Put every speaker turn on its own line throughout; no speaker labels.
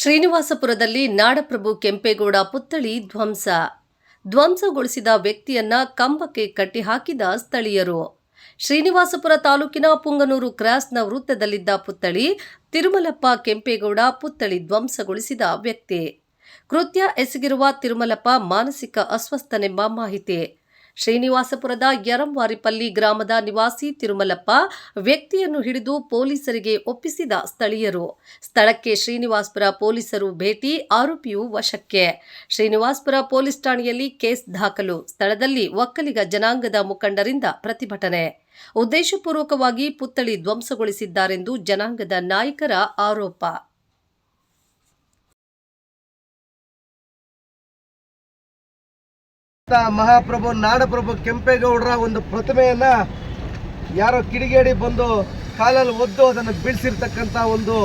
ಶ್ರೀನಿವಾಸಪುರದಲ್ಲಿ ನಾಡಪ್ರಭು ಕೆಂಪೇಗೌಡ ಪುತ್ಥಳಿ ಧ್ವಂಸ. ಧ್ವಂಸಗೊಳಿಸಿದ ವ್ಯಕ್ತಿಯನ್ನ ಕಂಬಕ್ಕೆ ಕಟ್ಟಿಹಾಕಿದ ಸ್ಥಳೀಯರು. ಶ್ರೀನಿವಾಸಪುರ ತಾಲೂಕಿನ ಪುಂಗನೂರು ಕ್ರಾಸ್ನ ವೃತ್ತದಲ್ಲಿದ್ದ ಪುತ್ಥಳಿ, ತಿರುಮಲಪ್ಪ ಕೆಂಪೇಗೌಡ ಪುತ್ಥಳಿ ಧ್ವಂಸಗೊಳಿಸಿದ ವ್ಯಕ್ತಿ. ಕೃತ್ಯ ಎಸಗಿರುವ ತಿರುಮಲಪ್ಪ ಮಾನಸಿಕ ಅಸ್ವಸ್ಥನೆಂಬ ಮಾಹಿತಿ. ಶ್ರೀನಿವಾಸಪುರದ ಯರಂವಾರಿಪಲ್ಲಿ ಗ್ರಾಮದ ನಿವಾಸಿ ತಿರುಮಲಪ್ಪ ವ್ಯಕ್ತಿಯನ್ನು ಹಿಡಿದು ಪೊಲೀಸರಿಗೆ ಒಪ್ಪಿಸಿದ ಸ್ಥಳೀಯರು. ಸ್ಥಳಕ್ಕೆ ಶ್ರೀನಿವಾಸಪುರ ಪೊಲೀಸರು ಭೇಟಿ, ಆರೋಪಿಯು ವಶಕ್ಕೆ. ಶ್ರೀನಿವಾಸಪುರ ಪೊಲೀಸ್ ಠಾಣೆಯಲ್ಲಿ ಕೇಸ್ ದಾಖಲು, ಸ್ಥಳದಲ್ಲಿ ಒಕ್ಕಲಿಗ ಜನಾಂಗದ ಮುಖಂಡರಿಂದ ಪ್ರತಿಭಟನೆ. ಉದ್ದೇಶಪೂರ್ವಕವಾಗಿ ಪುತ್ಥಳಿ ಧ್ವಂಸಗೊಳಿಸಿದ್ದಾರೆಂದು ಜನಾಂಗದ ನಾಯಕರ ಆರೋಪ.
ಮಹಾಪ್ರಭು ನಾಡಪ್ರಭು ಕೆಂಪೇಗೌಡರ ಒಂದು ಪ್ರತಿಮೆಯನ್ನ ಯಾರೋ ಕಿಡಿಗೇಡಿ ಬಂದು ಕಾಲಲ್ಲಿ ಒದ್ದು ಅದನ್ನು ಬೀಳ್ಸಿರ್ತಕ್ಕಂಥ ಒಂದು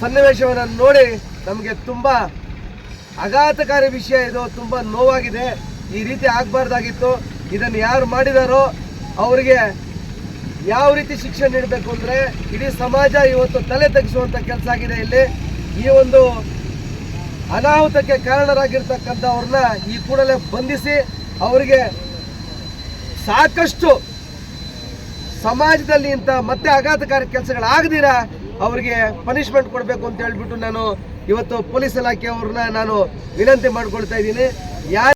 ಸನ್ನಿವೇಶವನ್ನು ನೋಡಿ ನಮಗೆ ತುಂಬ ಆಘಾತಕಾರಿ ವಿಷಯ ಇದು, ತುಂಬ ನೋವಾಗಿದೆ. ಈ ರೀತಿ ಆಗಬಾರ್ದಾಗಿತ್ತು. ಇದನ್ನು ಯಾರು ಮಾಡಿದಾರೋ ಅವರಿಗೆ ಯಾವ ರೀತಿ ಶಿಕ್ಷೆ ನೀಡಬೇಕು ಅಂದರೆ ಇಡೀ ಸಮಾಜ ಇವತ್ತು ತಲೆ ತಗ್ಗಿಸುವಂಥ ಕೆಲಸ ಆಗಿದೆ ಇಲ್ಲಿ. ಈ ಒಂದು ಅನಾಹುತಕ್ಕೆ ಕಾರಣರಾಗಿರ್ತಕ್ಕಂಥವ್ರನ್ನ ಈ ಕೂಡಲೇ ಬಂಧಿಸಿ ಅವರಿಗೆ ಸಾಕಷ್ಟು ಸಮಾಜದಲ್ಲಿ ಇಂಥ ಮತ್ತೆ ಆಘಾತಕಾರಿ ಕೆಲಸಗಳಾಗದಿರ, ಅವರಿಗೆ ಪನಿಷ್ಮೆಂಟ್ ಕೊಡಬೇಕು ಅಂತ ಹೇಳ್ಬಿಟ್ಟು ನಾನು ಇವತ್ತು ಪೊಲೀಸ್ ಇಲಾಖೆಯವ್ರನ್ನ ನಾನು ವಿನಂತಿ ಮಾಡ್ಕೊಳ್ತಾ ಇದ್ದೀನಿ. ಯಾರು